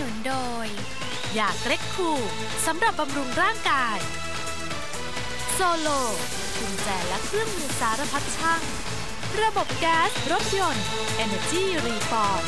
นุนโดยยาเกร็กคูสำหรับบำรุงร่างกาย โซโลกุญแจและเครื่องมือสารพัดช่าง ระบบแก๊สรถยนต์ Energy Reform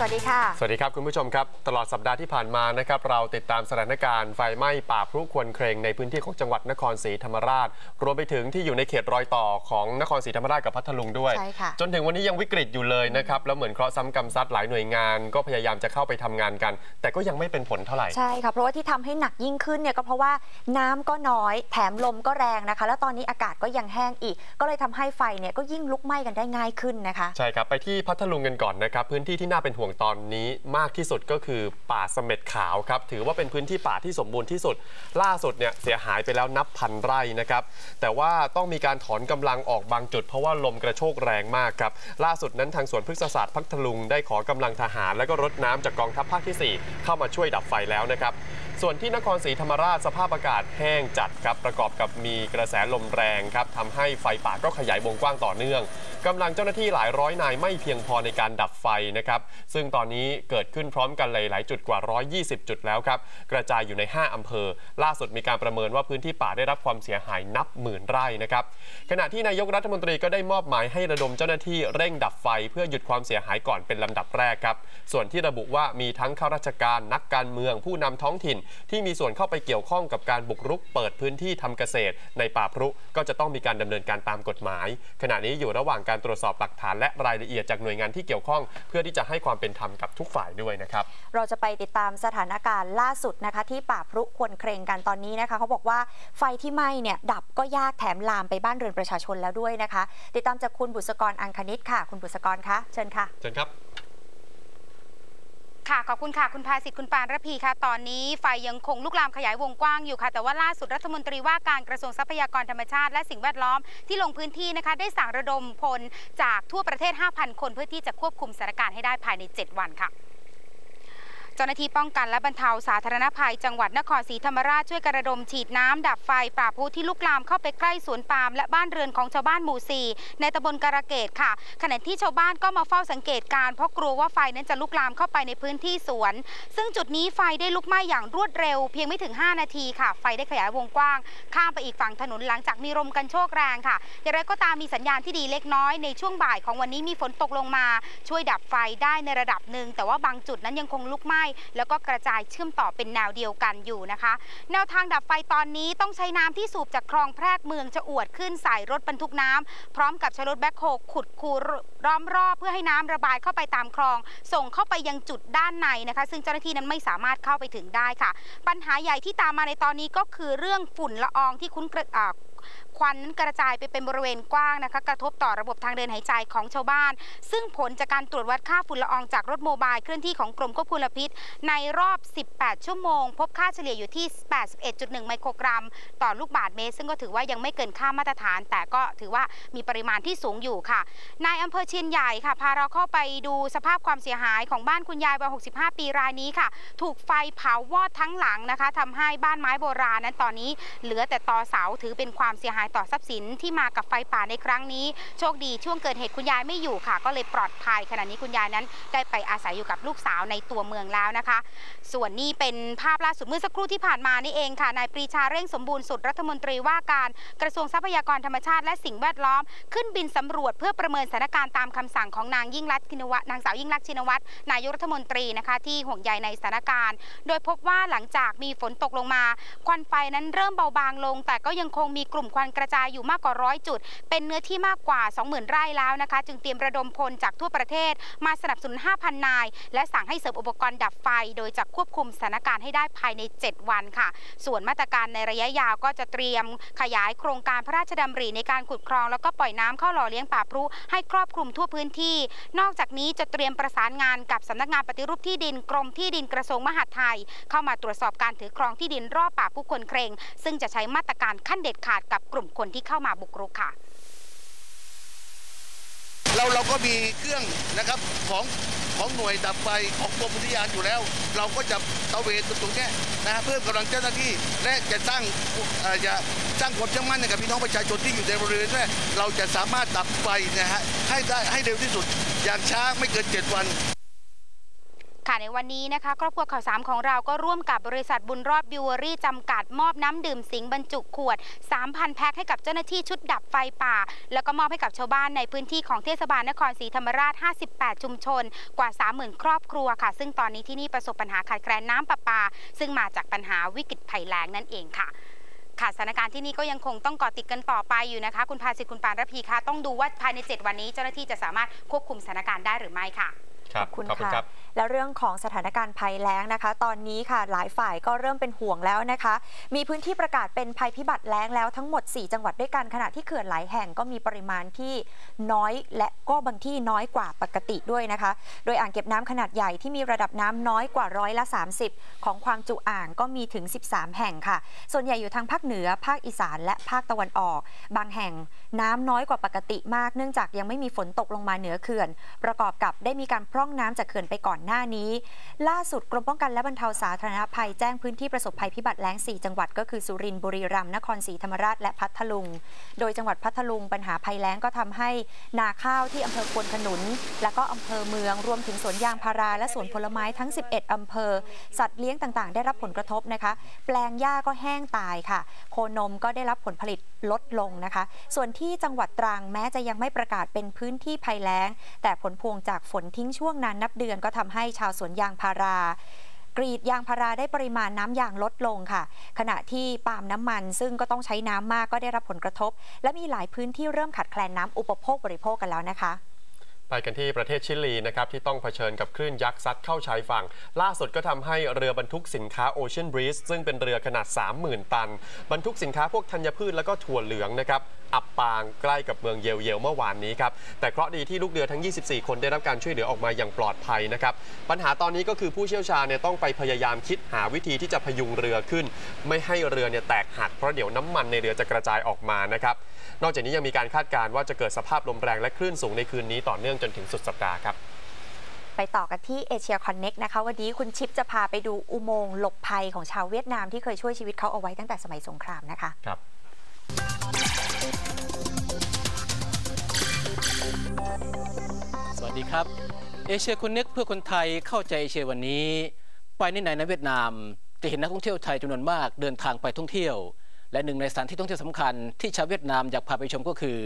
สวัสดีค่ะ สวัสดีครับคุณผู้ชมครับ ตลอดสัปดาห์ที่ผ่านมานะครับเราติดตามสถานการณ์ไฟไหม้ป่าพรุควนเครงในพื้นที่ของจังหวัดนครศรีธรรมราช รวมไปถึงที่อยู่ในเขตรอยต่อของนครศรีธรรมราชกับพัทลุงด้วยใช่ค่ะจนถึงวันนี้ยังวิกฤตอยู่เลยนะครับแล้วเหมือนเคราะห์ซ้ำกรรมซัดหลายหน่วยงาน ก็พยายามจะเข้าไปทำงานกัน แต่ก็ยังไม่เป็นผลเท่าไหร่ใช่ค่ะเพราะว่าที่ทำให้หนักยิ่งขึ้นเนี่ยก็เพราะว่าน้ำก็น้อยแถมลมก็แรงนะคะ แล้วตอนนี้อากาศก็ยังแห้งอีก ก็เลยทำให้ไฟเนี่ยก็ยิ่งลุกไหม้กันได้ง่ายขึ้นนะคะ ใช่ครับไปที่พัทลุงกันก่อนนะครับพื้นที่ที่น่าเป็นห่วงตอนนี้มากที่สุดก็คือป่าเสม็ดขาวครับ ถือว่าเป็นพื้นที่ป่าที่สมบูรณ์ที่สุด ล่าสุดเนี่ยเสียหายไปแล้วนับพันไร่นะครับ แต่ว่าต้องมีการถอนกำลังออกบางจุด เพราะว่าลมกระโชกแรงมากครับ ล่าสุดนั้นทางสวนพฤกษศาสตร์พัทลุงได้ขอกำลังทหาร และก็รถน้ำจากกองทัพภาคที่ 4 เข้ามาช่วยดับไฟแล้วนะครับส่วนที่นครศรีธรรมราชสภาพอากาศแห้งจัดครับประกอบกับมีกระแสลมแรงครับทำให้ไฟป่าก็ขยายวงกว้างต่อเนื่องกำลังเจ้าหน้าที่หลายร้อยนายไม่เพียงพอในการดับไฟนะครับซึ่งตอนนี้เกิดขึ้นพร้อมกันหลาย ๆ จุดกว่า 120 จุดแล้วครับ กระจายอยู่ใน 5 อำเภอ ล่าสุดมีการประเมินว่าพื้นที่ป่าได้รับความเสียหายนับหมื่นไร่นะครับ ขณะที่นายกรัฐมนตรีก็ได้มอบหมายให้ระดมเจ้าหน้าที่เร่งดับไฟ เพื่อหยุดความเสียหายก่อนเป็นลำดับแรกครับ ส่วนที่ระบุว่ามีทั้งข้าราชการนักการเมืองผู้นำท้องถิ่น ที่มีส่วนเข้าไปเกี่ยวข้องกับการบุกรุกเปิดพื้นที่ทำเกษตร ในป่าพรุก็จะต้องมีการดำเนินการตามกฎหมาย ขณะนี้อยู่ระหว่างการตรวจสอบหลักฐานและรายละเอียดจากหน่วยงานที่เกี่ยวข้อง เพื่อที่จะให้ความเป็นธรรมกับทุกฝ่ายด้วยนะครับ เราจะไปติดตามสถานการณ์ล่าสุดนะคะ ที่ป่าพรุควนเครงกันตอนนี้นะคะเขาบอกว่าไฟที่ไหม้เนี่ยดับก็ยากแถมลามไปบ้านเรือนประชาชนแล้วด้วยนะคะ ติดตามจากคุณบุษกรอังคณิตค่ะ คุณบุษกรคะเชิญค่ะเชิญครับ ค่ะขอบคุณค่ะคุณภาสิทธิ์คุณปานระพีค่ะ ตอนนี้ไฟยังคงลุกลามขยายวงกว้างอยู่ค่ะ แต่ว่าล่าสุดรัฐมนตรีว่าการกระทรวงทรัพยากรธรรมชาติและสิ่งแวดล้อมที่ลงพื้นที่นะคะ ได้สั่งระดมพลจากทั่วประเทศ 5,000 คนเพื่อที่จะควบคุมสถานการณ์ให้ได้ภายใน 7 วันค่ะ เจ้าหน้าที่ป้องกันและบรรเทาสาธารณภัย จังหวัดนครศรีธรรมราชช่วยกระดมฉีดน้ำดับไฟป่าพุที่ลุกลามเข้าไปใกล้สวนปาล์มและบ้านเรือนของชาวบ้านหมู่ 4 ในตำบลการะเกดค่ะ ขณะที่ชาวบ้านก็มาเฝ้าสังเกตการเพราะกลัวว่าไฟนั้นจะลุกลามเข้าไปในพื้นที่สวน ซึ่งจุดนี้ไฟได้ลุกไหม้อย่างรวดเร็ว เพียงไม่ถึง 5 นาทีค่ะ ไฟได้ขยายวงกว้าง ข้ามไปอีกฝั่งถนนหลังจากมีลมกันโชกแรงค่ะอย่างไรก็ตามมีสัญญาณที่ดีเล็กน้อยในช่วงบ่ายของวันนี้มีฝนตกลงมา ช่วยดับไฟได้ในระดับหนึ่งแต่ว่าบางจุดนั้นยังคงลุกไหม้แล้วก็กระจายเชื่อมต่อเป็นแนวเดียวกันอยู่นะคะ แนวทางดับไฟตอนนี้ต้องใช้น้ำที่สูบจากคลองแพรกเมืองจะอวดขึ้นใส่รถบรรทุกน้ำพร้อมกับใช้รถแบ็คโฮขุดคูล้อมรอบเพื่อให้น้ำระบายเข้าไปตามคลอง ส่งเข้าไปยังจุดด้านในนะคะ ซึ่งเจ้าหน้าที่นั้นไม่สามารถเข้าไปถึงได้ค่ะ ปัญหาใหญ่ที่ตามมาในตอนนี้ก็คือเรื่องฝุ่นละอองที่คุ้นกระอควันนั้นกระจายไปเป็นบริเวณกว้างนะคะ กระทบต่อระบบทางเดินหายใจของชาวบ้าน ซึ่งผลจากการตรวจวัดค่าฝุ่นละอองจากรถโมบายเคลื่อนที่ของกรมควบคุมมลพิษ ในรอบ 18 ชั่วโมง พบค่าเฉลี่ยอยู่ที่ 81.1 ไมโครกรัม ต่อลูกบาศก์เมตร ซึ่งก็ถือว่ายังไม่เกินค่ามาตรฐาน แต่ก็ถือว่ามีปริมาณที่สูงอยู่ค่ะ นายอำเภอเชียนใหญ่ค่ะ พาเราเข้าไปดูสภาพความเสียหายของบ้านคุณยายวัย 65 ปีรายนี้ค่ะ ถูกไฟเผาวอดทั้งหลังนะคะทำให้บ้านไม้โบราณนั้นตอนนี้เหลือแต่ตอเสาถือเป็นความเสียหายต่อทรัพย์สินที่มากับไฟป่าในครั้งนี้ โชคดีช่วงเกิดเหตุคุณยายไม่อยู่ค่ะ ก็เลยปลอดภัยขณะนี้คุณยายนั้น ได้ไปอาศัยอยู่กับลูกสาวในตัวเมืองแล้วนะคะ ส่วนนี้เป็นภาพล่าสุดเมื่อสักครู่ที่ผ่านมานี่เองค่ะนายปรีชาเร่งสมบูรณ์สุดรัฐมนตรีว่าการกระทรวงทรัพยากรธรรมชาติและสิ่งแวดล้อม ขึ้นบินสำรวจเพื่อประเมินสถานการณ์ตามคำสั่งของนางยิ่งรักษณ์ชินวัตรนางสาวยิ่งรักชินวัตรนายกรัฐมนตรีนะคะ ที่ห่วงใยในสถานการณ์ โดยพบว่าหลังจากมีฝนตกลงมา ควันไฟนั้นเริ่มเบาบางลง แต่ก็ยังคงมีกลุ่มควันกระจายอยู่มากกว่าร้อยจุด เป็นเนื้อที่มากกว่า 20,000 ไร่แล้วนะคะ จึงเตรียมระดมพลจากทั่วประเทศ มาสนับสนุน 5,000 นาย และสั่งให้เสริมอุปกรณ์ดับไฟ โดยจะควบคุมสถานการณ์ให้ได้ภายใน 7 วันค่ะ ส่วนมาตรการในระยะยาวก็จะเตรียมขยายโครงการพระราชดำริในการขุดคลอง แล้วก็ปล่อยน้ำเข้าหล่อเลี้ยงป่าพรุให้ครอบคลุมทั่วพื้นที่ นอกจากนี้จะเตรียมประสานงานกับสำนักงานปฏิรูปที่ดินกรมที่ดินกระทรวงมหาดไทย เข้ามาตรวจสอบการถือครองที่ดินรอบป่าผู้คนเครงซึ่งจะใช้มาตรการขั้นเด็ดขาดกับกลุ่มคนที่เข้ามาบุกรุกค่ะ เราเราก็มีเครื่องนะครับของของหน่วยดับไฟของกรมอุทยานอยู่แล้ว เราก็จะตะเวนตรงนี้นะเพิ่มกำลังเจ้าหน้าที่และจะสร้างจะสร้างความเชื่อมั่นกับพี่น้องประชาชนที่อยู่ในบริเวณนี้เราจะสามารถดับไฟนะฮะให้ได้ให้เร็วที่สุดอย่างช้าไม่เกิน 7 วัน ค่ะในวันนี้นะคะ ครอบครัวข่าวสามของเราก็ร่วมกับบริษัทบุญรอดบิวเวอรี่จำกัดมอบน้ำดื่มสิงบรรจุขวด 3,000 แพ็คให้กับเจ้าหน้าที่ชุดดับไฟป่า แล้วก็มอบให้กับชาวบ้านในพื้นที่ของเทศบาลนครศรีธรรมราช 58 ชุมชน กว่า 30,000 ครอบครัวค่ะ ซึ่งตอนนี้ที่นี่ประสบปัญหาขาดแคลนน้ำประปา ซึ่งมาจากปัญหาวิกฤตภัยแล้งนั่นเองค่ะค่ะสถานการณ์ที่นี่ก็ยังคงต้องเกาะติดกันต่อไปอยู่นะคะ คุณภาสิทธิ์คุณปานระพีค่ะต้องดูว่าภายใน 7 วันนี้เจ้าหน้าที่จะสามารถควบคุมสถานการณ์ได้หรือไม่ค่ะครับขอบคุณขอบคุณค่ะครับ แล้วเรื่องของสถานการณ์ภัยแล้งนะคะ ตอนนี้ค่ะหลายฝ่ายก็เริ่มเป็นห่วงแล้วนะคะ มีพื้นที่ประกาศเป็นภัยพิบัติแล้งแล้วทั้งหมด 4 จังหวัดด้วยกันขณะที่เขื่อนหลายแห่งก็มีปริมาณที่น้อยและก็บางที่น้อยกว่าปกติด้วยนะคะ โดยอ่างเก็บน้ำขนาดใหญ่ที่มีระดับน้ำน้อยกว่าร้อยละ 30 ของความจุอ่างก็มีถึง 13 แห่งค่ะ ส่วนใหญ่อยู่ทางภาคเหนือภาคอีสานและภาคตะวันออก บางแห่งน้ำน้อยกว่าปกติมาก เนื่องจากยังไม่มีฝนตกลงมาเหนือเขื่อน ประกอบกับได้มีการพร่องน้ำจากเขื่อนไปก่อนหน้านี้ ล่าสุดกรมป้องกันและบรรเทาสาธารณภัยแจ้งพื้นที่ประสบภัยพิบัติแล้ง 4 จังหวัดก็คือสุรินทร์บุรีรัมย์นครศรีธรรมราชและพัทลุง โดยจังหวัดพัทลุงปัญหาภัยแล้งก็ทำให้นาข้าวที่อำเภอควนขนุน และก็อำเภอเมืองรวมถึงสวนยางพาราและสวนผลไม้ทั้ง 11อำเภอ สัตว์เลี้ยงต่างๆ ได้รับผลกระทบนะคะ แปลงหญ้าก็แห้งตายค่ะ โคนมก็ได้รับผลผลิตลดลงนะคะ ส่วนที่จังหวัดตรังแม้จะยังไม่ประกาศเป็นพื้นที่ภัยแล้ง แต่ผลพวงจากฝนทิ้งช่วงนานนับเดือนก็ทำใให้ชาวสวนยางพารากรีดยางพาราได้ปริมาณน้ำยางลดลงค่ะ ขณะที่ปาล์มน้ำมัน ซึ่งก็ต้องใช้น้ำมากก็ได้รับผลกระทบ และมีหลายพื้นที่เริ่มขาดแคลนน้ำอุปโภคบริโภคกันแล้วนะคะไปกันที่ประเทศชิลีนะครับที่ต้องเผชิญกับคลื่นยักษ์ซัดเข้าชายฝั่ง ล่าสุดก็ทำให้เรือบรรทุกสินค้า Ocean Breeze ซึ่งเป็นเรือขนาด 30,000 ตัน บรรทุกสินค้าพวกธัญพืชแล้วก็ถั่วเหลืองนะครับอับปางใกล้กับเมืองเยลเยลเมื่อวานนี้ครับ แต่เคราะห์ดีที่ลูกเรือทั้ง 24 คนได้รับการช่วยเหลือออกมาอย่างปลอดภัยนะครับ ปัญหาตอนนี้ก็คือผู้เชี่ยวชาญเนี่ยต้องไปพยายามคิดหาวิธีที่จะพยุงเรือขึ้น ไม่ให้เรือเนี่ยแตกหักเพราะเดี๋ยวน้ำมันในเรือจะกระจายออกมานะครับ นอกจากนี้ยังมีการคาดการณ์ว่าจะเกิดสภาพลมแรงและคลื่นสูงในคืนนี้ต่อเนื่องจนถึงสุดสัปดาห์ครับไปต่อกันที่เอเชียคอนเน็กนะคะ วันนี้คุณชิปจะพาไปดูอุโมงค์หลบภัยของชาวเวียดนามที่เคยช่วยชีวิตเขาเอาไว้ตั้งแต่สมัยสงครามนะคะ ครับ สวัสดีครับ เอเชียคนเน็กเพื่อคนไทยเข้าใจเอเชียวันนี้ ไปในไหนในเวียดนาม จะเห็นนักท่องเที่ยวไทยจำนวนมากเดินทางไปท่องเที่ยว และหนึ่งในสถานที่ท่องเที่ยวสำคัญที่ชาวเวียดนามอยากพาไปชมก็คือ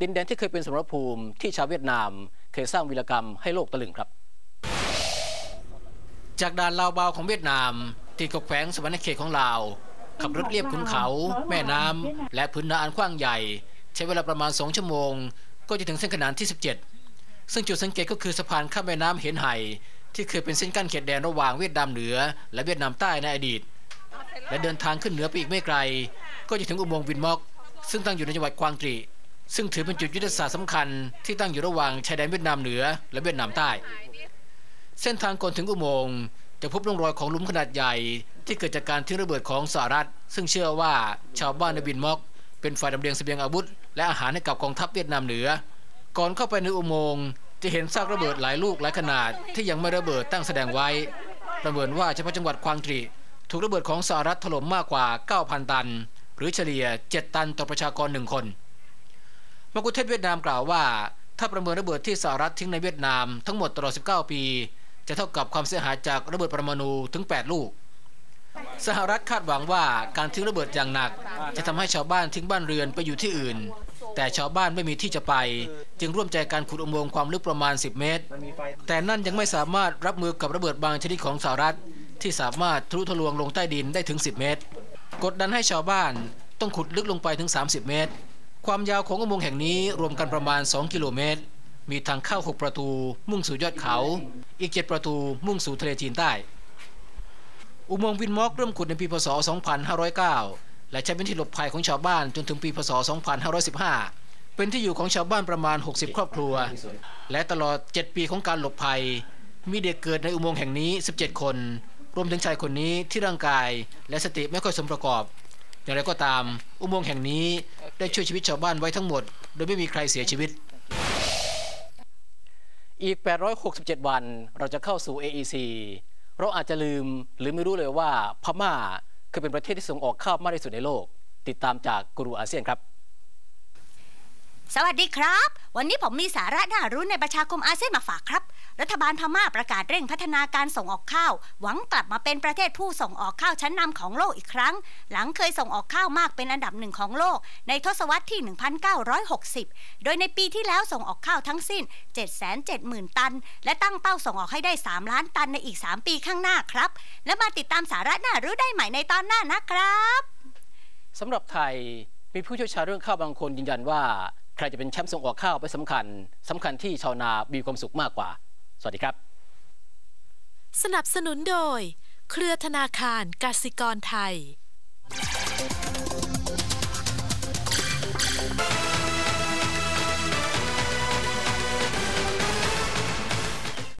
ดินแดนที่เคยเป็นสมรภูมิที่ชาวเวียดนาม เคยสร้างวีรกรรมให้โลกตะลึงครับ จากด่านลาวบาวของเวียดนามติดกับแขวงสวรรณเขตของลาว ขับรถเลียบขุนเขา แม่น้ำ และพื้นนาอันกว้างใหญ่ ใช้เวลาประมาณ 2 ชั่วโมง ก็จะถึงเส้นขนานที่ 17 ซึ่งจุดสังเกตก็คือสะพานข้ามแม่น้ำเห็นไห่ที่เคยเป็นเส้นกั้นเขตแดนระหว่างเวียดนามเหนือ และเวียดนามใต้ในอดีต และเดินทางขึ้นเหนือไปอีกไม่ไกล ก็จะถึงอุโมงค์วินม็อก ซึ่งตั้งอยู่ในจังหวัดกวางตรีซึ่งถือเป็นจุดยุทธศาสตร์สำคัญที่ตั้งอยู่ระหว่างชายแดนเวียดนามเหนือ และเวียดนามใต้ เส้นทางก่อนถึงอุโมงค์ จะพบร่องรอยของหลุมขนาดใหญ่ ที่เกิดจากการทิ้งระเบิดของสหรัฐ ซึ่งเชื่อว่าชาวบ้านในบินม็อก เป็นฝ่ายลำเลียงเสบียงอาวุธ และอาหารให้กับกองทัพเวียดนามเหนือ ก่อนเข้าไปในอุโมงค์จะเห็นซากระเบิดหลายลูกหลายขนาด ที่ยังไม่ระเบิดตั้งแสดงไว้ ประเมินว่าเฉพาะจังหวัดควางตรีถูกระเบิดของสหรัฐถล่มมากกว่า 9,000 ตัน หรือเฉลี่ย 7 ตันต่อประชากรหนึ่งคนมกุเทศเวียดนามกล่าวว่า ถ้าประเมินระเบิดที่สหรัฐทิ้งในเวียดนามทั้งหมดตลอด 19 ปี จะเท่ากับความเสียหายจากระเบิดปรมาณูถึง 8 ลูก สหรัฐคาดหวังว่าการทิ้งระเบิดอย่างหนัก จะทำให้ชาวบ้านทิ้งบ้านเรือนไปอยู่ที่อื่น แต่ชาวบ้านไม่มีที่จะไป จึงร่วมใจการขุดอุโมงค์ความลึกประมาณ 10 เมตร แต่นั่นยังไม่สามารถรับมือกับระเบิดบางชนิดของสหรัฐ ที่สามารถทะลุทะลวงลงใต้ดินได้ถึง 10 เมตร กดดันให้ชาวบ้านต้องขุดลึกลงไปถึง 30 เมตร ความยาวของอุโมงค์แห่งนี้รวมกันประมาณ 2 กิโลเมตรมีทางเข้า 6 ประตู มุ่งสู่ยอดเขา อีก 7 ประตูมุ่งสู่ทะเลจีนใต้ อุโมงค์วินมอกเริ่มขุดในปีพศ 2509 และใช้เป็นที่หลบภัยของชาวบ้านจนถึงปีพศ 2515 เป็นที่อยู่ของชาวบ้านประมาณ 60 ครอบครัว และตลอด 7 ปีของการหลบภัย มีเด็กเกิดในอุโมงค์แห่งนี้ 17 คน รวมถึงชายคนนี้ที่ร่างกายและสติไม่ค่อยสมประกอบ อย่างไรก็ตาม อุโมงค์แห่งนี้ได้ช่วยชีวิตชาวบ้านไว้ทั้งหมด โดยไม่มีใครเสียชีวิต อีก 867 วันเราจะเข้าสู่ AEC เราอาจจะลืมหรือไม่รู้เลยว่าพม่าคือเป็นประเทศที่ส่งออกข้าวมากที่สุดในโลก ติดตามจากกูรูอาเซียนครับ สวัสดีครับ วันนี้ผมมีสาระน่ารู้ในประชาคมอาเซียนมาฝากครับ รัฐบาลพม่าประกาศเร่งพัฒนาการส่งออกข้าว หวังกลับมาเป็นประเทศผู้ส่งออกข้าวชั้นนำของโลกอีกครั้ง หลังเคยส่งออกข้าวมากเป็นอันดับหนึ่งของโลก ในทศวรรษที่ 1960 โดยในปีที่แล้วส่งออกข้าวทั้งสิ้น 770,000 ตัน และตั้งเป้าส่งออกให้ได้ 3 ล้านตันในอีก 3 ปีข้างหน้าครับ และมาติดตามสาระน่ารู้ได้ใหม่ในตอนหน้านะครับสำหรับไทยมีผู้เชี่ยวชาญเรื่องข้าวบางคนยืนยันว่าใครจะเป็นแชมป์ส่งออกข้าวไปสำคัญสำคัญที่ชาวนามีความสุขมากกว่า สวัสดีครับ สนับสนุนโดย เครือธนาคารกสิกรไทย